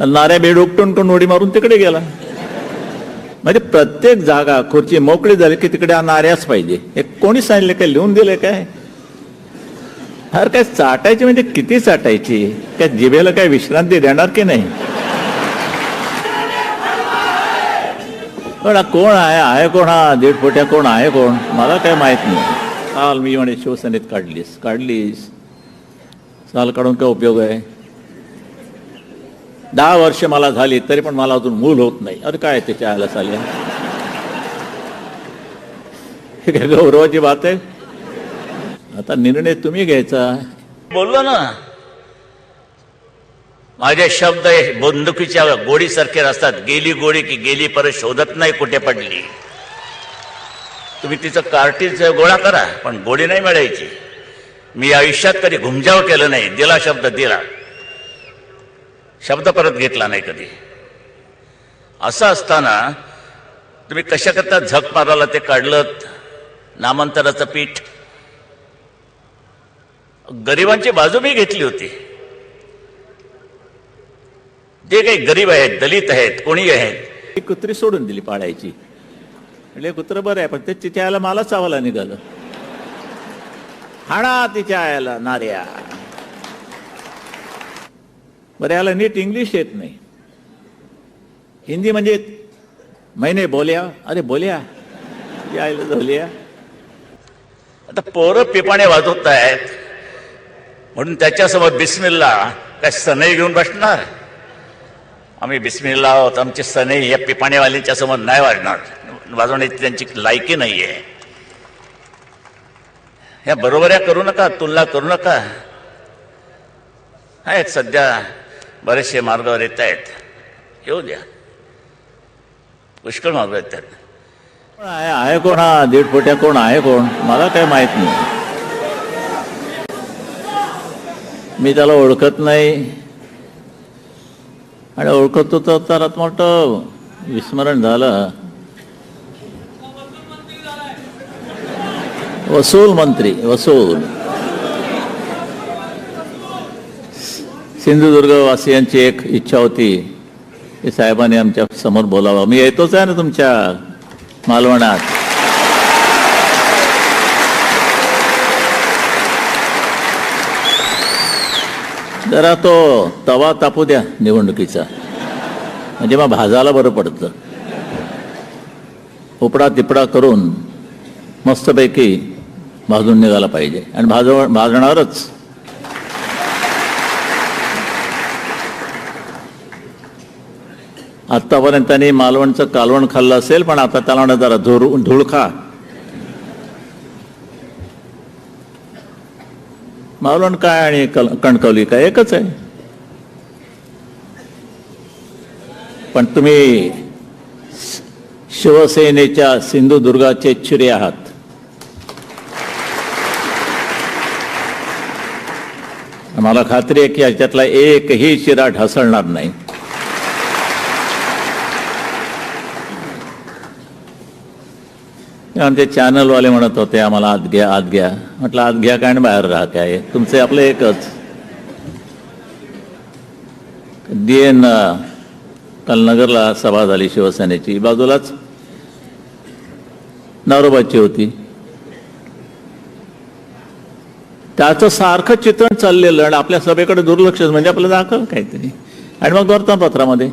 नाऱ्या bed उपटून करून उडी मारून तिकडे गेला. म्हणजे प्रत्येक जागा खुर्ची मोकळी झाली की तिकडे नाऱ्याच पाहिजे. हे कोणी सांगितले काय लिहून दिले काय? हर काय चाटायची म्हणजे किती चाटायची? काय जिभेला काय विश्रांती देणार की नाही? पण कोण आहे? आहे कोण हा? दीड कोण आहे कोण? मला काय माहीत नाही. काल मी म्हणे शिवसेनेत काढलीस. काढलीस. चाल काढून काय उपयोग आहे? दहा वर्ष मला झाली तरी पण मला अजून मूल होत नाही. अरे काय त्याच्या आयला चालल्या हे काय गौरवाची बात आहे? आता निर्णय तुम्ही घ्यायचा. बोललो ना. माझे शब्द हे बंदुकीच्या गोडीसारखे असतात गेली गोडी की गेली परत शोधत नाही कुठे पडली. तुम्ही तिचं कार्टीज गोळा करा पण गोडी नाही मिळायची. मी आयुष्यात कधी घुमजाव केलं नाही. दिला शब्द दिला. शब्द परत घेतला नाही कधी. असं असताना तुम्ही कशा करता झक मारायला ते काढलं नामांतराचं पीठ. गरिबांची बाजू मी घेतली होती. जे काही गरीब आहेत दलित आहेत कोणी आहेत? ती कुत्री सोडून दिली पाळायची म्हणजे कुत्र बरं आहे पण ते तिच्या आयला मला चावायला निघालं. हाणा तिच्या आयला नार्या बरं याला नीट इंग्लिश येत नाही. हिंदी म्हणजे मैने बोल्या. अरे बोल्या. यायला आईला बोल्या. आता पोरं पिपाणे वाजवत आहेत. म्हणून त्याच्यासोबत बिस्मिल्ला काय सनई घेऊन बसणार? आम्ही बिस्मिल्ला आहोत. आमची सनई या पिपाणेवाल्यांच्या समोर नाही वाजणार. वाजवण्याची त्यांची लायकी नाही आहे ह्या बरोबऱ्या करू नका तुलना करू नका. आहेत सध्या बरेचसे मार्गावर येत आहेत येऊ द्या. पुष्कळ मार्ग येत आहेत कोण आहे? आहे कोण हा? दीड फुट्या कोण आहे कोण? मला काय माहीत नाही. मी त्याला ओळखत नाही. आणि ओळखत होतो तर आता मोठं विस्मरण झालं. वसूल मंत्री वसूल. सिंधुदुर्ग वासियांची एक इच्छा होती की साहेबांनी आमच्यासमोर बोलावं. मी येतोच आहे ना तुमच्या मालवणात. जरा तो तवा तापू द्या निवडणुकीचा. म्हणजे मग भाजायला बरं पडतं. उपडा तिपडा करून मस्तपैकी भाजून निघाला पाहिजे. आणि भाजव भाजणारच. आत्तापर्यंत त्यांनी मालवणचं कालवण खाल्लं असेल पण आता त्याला म्हणा जरा धुर धूळ खा. मालवण काय आणि कल- कणकवली काय एकच आहे. पण तुम्ही शिवसेनेच्या सिंधुदुर्गाचे चिरे आहात. मला खात्री आहे की याच्यातला एकही शिरा ढासळणार नाही. आमचे चॅनलवाले म्हणत होते आम्हाला आत घ्या आत घ्या. म्हटलं आत घ्या काय आणि बाहेर राहा काय तुमचे आपलं एकच. एन काल नगरला सभा झाली शिवसेनेची. बाजूलाच नवरोबाची होती. त्याचं सारखं चित्रण चाललेलं आणि आपल्या सभेकडे दुर्लक्ष म्हणजे आपलं दाखल काहीतरी. आणि मग वर्तमानपत्रामध्ये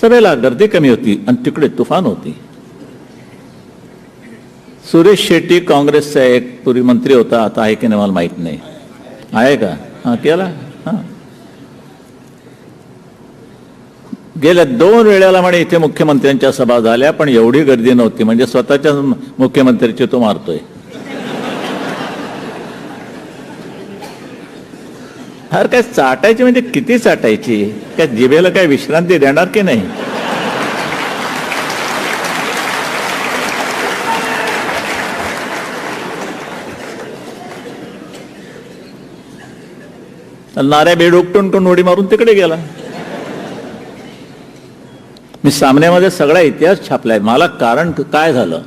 सभेला गर्दी कमी होती आणि तिकडे तुफान होती. सुरेश शेट्टी काँग्रेसचा एक पूर्वी मंत्री होता आता आहे की नाही मला माहीत नाही. आहे का? हा केला? हा. गेल्या दोन वेळेला म्हणे इथे मुख्यमंत्र्यांच्या सभा झाल्या पण एवढी गर्दी नव्हती. म्हणजे स्वतःच्या मुख्यमंत्र्यांची तो मारतोय. अरे काय चाटायची म्हणजे किती चाटायची? काय जिभेला काय विश्रांती देणार की नाही? नाऱ्या बेड उपटून टून उडी मारून तिकडे गेला. मी सामन्यामध्ये सगळा इतिहास छापलाय. मला कारण काय झालं?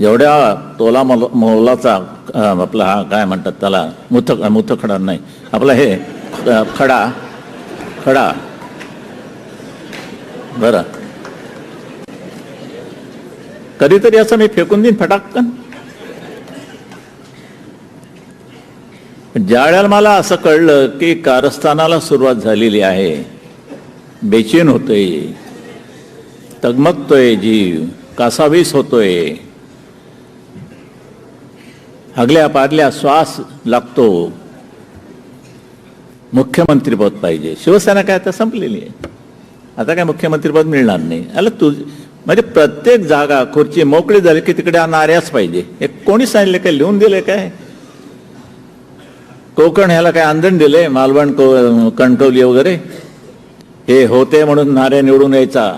जेवढ्या तोला मोल- मोलाचा आपला हा काय म्हणतात त्याला? मुथ खडा नाही. आपला हे खडा खडा. बरं. कधीतरी असं मी फेकून देईन फटाकन. ज्या वेळेला मला असं कळलं की कारस्थानाला सुरुवात झालेली आहे बेचैन होतोय तगमगतोय जीव कासावीस होतोय. हगल्या पारल्या श्वास लागतो. मुख्यमंत्रीपद पाहिजे. शिवसेना काय आता संपलेली आहे. आता काय मुख्यमंत्रीपद मिळणार नाही. अला तू म्हणजे प्रत्येक जागा खुर्ची मोकळी झाली की तिकडे नाऱ्याच पाहिजे. हे कोणी सांगितलं काय? लिहून दिले काय? कोकण ह्याला काय आंदण दिले मालवण को कणकवली वगैरे? हे होते म्हणून नारे निवडून यायचा.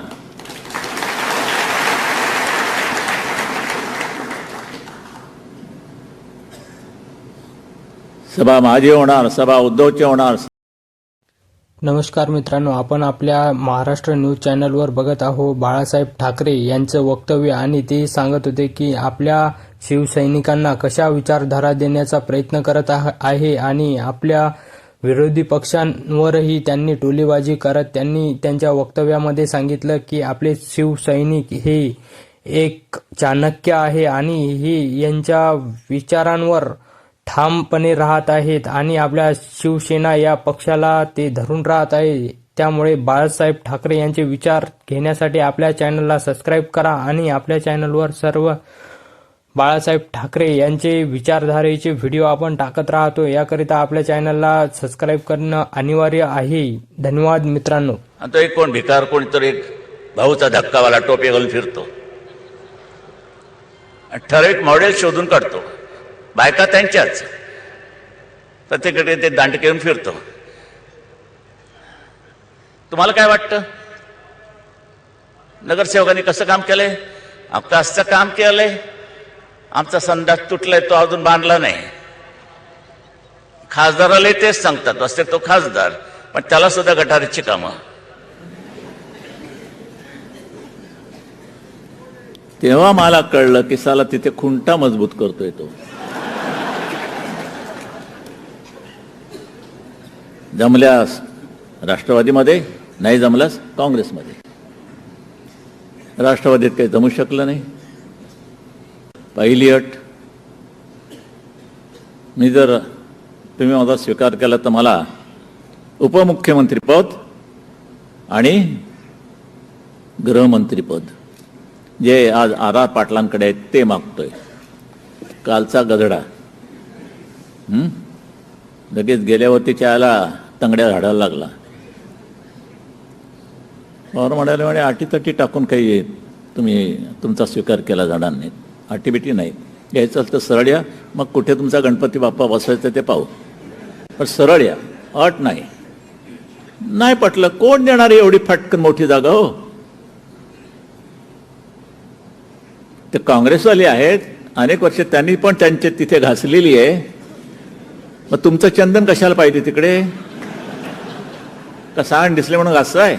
सभा माझी होणार सभा उद्धवची होणार. नमस्कार मित्रांनो आपण आपल्या महाराष्ट्र न्यूज चॅनलवर बघत आहोत बाळासाहेब ठाकरे यांचं वक्तव्य आणि ते सांगत होते की आपल्या शिवसैनिकांना कशा विचारधारा देण्याचा प्रयत्न करत आह- आहे आणि आपल्या विरोधी पक्षांवरही त्यांनी टोलीबाजी करत त्यांनी त्यांच्या वक्तव्यामध्ये सांगितलं की आपले शिवसैनिक हे एक चाणक्य आहे आणि ही यांच्या विचारांवर ठामपणे राहत आहेत आणि आपल्या शिवसेना या पक्षाला ते धरून राहत आहे. त्यामुळे बाळासाहेब ठाकरे यांचे विचार घेण्यासाठी आपल्या चॅनलला सबस्क्राईब करा आणि आपल्या चॅनलवर सर्व बाळासाहेब ठाकरे यांचे विचारधारेचे व्हिडिओ आपण टाकत राहतो. याकरिता आपल्या चॅनलला सबस्क्राईब करणं अनिवार्य आहे. धन्यवाद मित्रांनो. आता एक कोण भिकार कोणीतरी एक भाऊचा धक्कावाला टोपी घालून फिरतो. ठराविक मॉडेल शोधून काढतो. बायका त्यांच्याच. प्रत्येकडे ते दांड घेऊन फिरतो. तुम्हाला काय वाटतं? नगरसेवकांनी कसं काम केलंय? अवकाशचं काम केलंय? आमचा संडास तुटलाय तो अजून बांधला नाही. खासदाराला तेच सांगतात असते तो खासदार पण त्याला सुद्धा गटारीची कामं. तेव्हा मला कळलं की साला तिथे खुंटा मजबूत करतोय तो. जमल्यास राष्ट्रवादीमध्ये नाही जमल्यास काँग्रेसमध्ये. राष्ट्रवादीत काही जमू शकलं नाही. पहिली अट मी जर तुम्ही माझा स्वीकार केला तर मला उपमुख्यमंत्रीपद आणि गृहमंत्रीपद जे आज आर आर पाटलांकडे आहेत ते मागतोय. कालचा गधडा. लगेच गेल्यावरती त्याला तंगड्या झाडायला लागला. पवार म्हणाले म्हणे अटीतटी टाकून काही तुम्ही तुमचा स्वीकार केला जाणार नाही. अटीबिटी नाही. घ्यायचं तर सरळ या मग कुठे तुमचा गणपती बाप्पा बसवायचा ते पाहू. पण सरळ या अट नाही. नाही पटलं कोण देणार आहे एवढी फटकन मोठी जागा हो? ते काँग्रेसवाले आहेत अनेक वर्ष त्यांनी पण त्यांचे तिथे घासलेली आहे. मग तुमचं चंदन कशाला पाहिजे तिकडे? का सांग दिसले म्हणून घासाय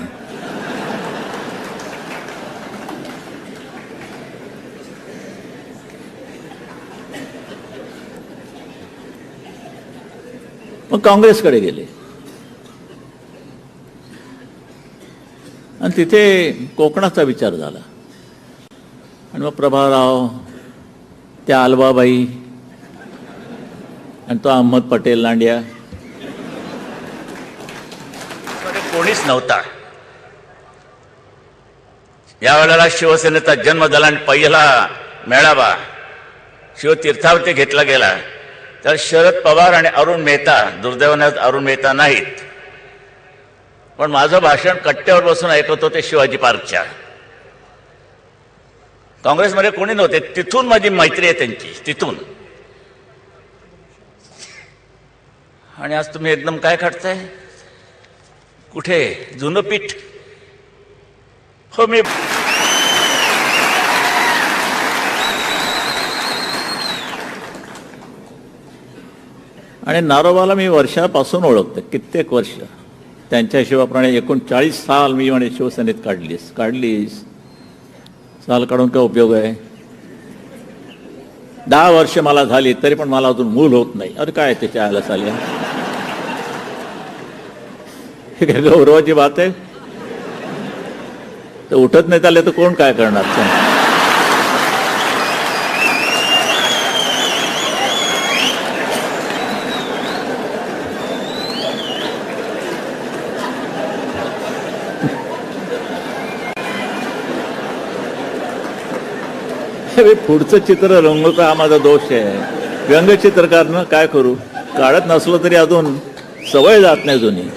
मग काँग्रेसकडे गेले. आणि तिथे कोकणाचा विचार झाला. आणि मग प्रभाराव त्या आलबाबाई आणि तो अहमद पटेल लांड्या. कोणीच नव्हता. या वेळेला शिवसेनेचा जन्म झाला आणि पहिला मेळावा शिवतीर्थावरती घेतला गेला. तर शरद पवार आणि अरुण मेहता दुर्दैवाने अरुण मेहता नाहीत. पण माझं भाषण कट्ट्यावर बसून ऐकत होते शिवाजी पार्कच्या. काँग्रेसमध्ये कोणी नव्हते तिथून माझी मैत्री आहे त्यांची तिथून. आणि आज तुम्ही एकदम काय खाटताय? कुठे? जुनं पीठ? हो मी आणि नारोबाला मी वर्षापासून ओळखतो कित्येक वर्ष. त्यांच्या हिशोबाप्रमाणे एकूण चाळीस साल मी म्हणे शिवसेनेत काढलीस. काढलीस. साल काढून काय उपयोग आहे? दहा वर्ष मला झाली तरी पण मला अजून मूल होत नाही. अरे काय त्याच्या आयला चालल्या हे काय गौरवाची बात आहे? तर उठत नाही चालले तर कोण काय करणार? सांग? पुढचं चित्र रंगवतं हा माझा दोष आहे व्यंगचित्रकारनं काय करू काढत नसलं तरी अजून सवय जात नाही जुनी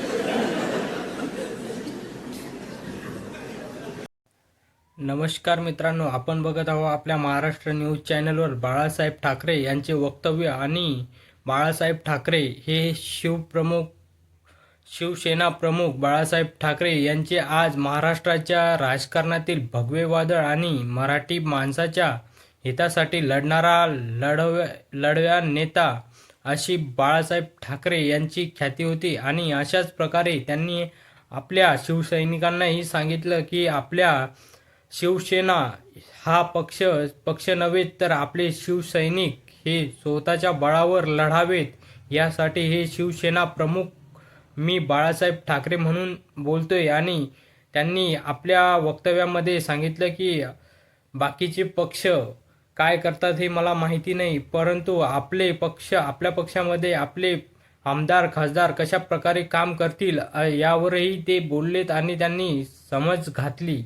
नमस्कार मित्रांनो आपण बघत आहोत आपल्या महाराष्ट्र न्यूज चॅनलवर बाळासाहेब ठाकरे यांचे वक्तव्य आणि बाळासाहेब ठाकरे हे शिवप्रमुख शिवसेना प्रमुख बाळासाहेब ठाकरे यांचे आज महाराष्ट्राच्या राजकारणातील भगवे वादळ आणि मराठी माणसाच्या हितासाठी लढणारा लढव्या लढव्या नेता अशी बाळासाहेब ठाकरे यांची ख्याती होती आणि अशाच प्रकारे त्यांनी आपल्या शिवसैनिकांनाही सांगितलं की आपल्या शिवसेना हा पक्ष पक्ष नव्हे तर आपले शिवसैनिक हे स्वतःच्या बळावर लढावेत. यासाठी हे शिवसेना प्रमुख मी बाळासाहेब ठाकरे म्हणून बोलतोय आणि त्यांनी आपल्या वक्तव्यामध्ये सांगितलं की बाकीचे पक्ष काय करतात हे मला माहिती नाही. परंतु आपले पक्ष आपल्या पक्षामध्ये आपले आमदार खासदार कशा प्रकारे काम करतील यावरही ते बोललेत आणि त्यांनी समज घातली.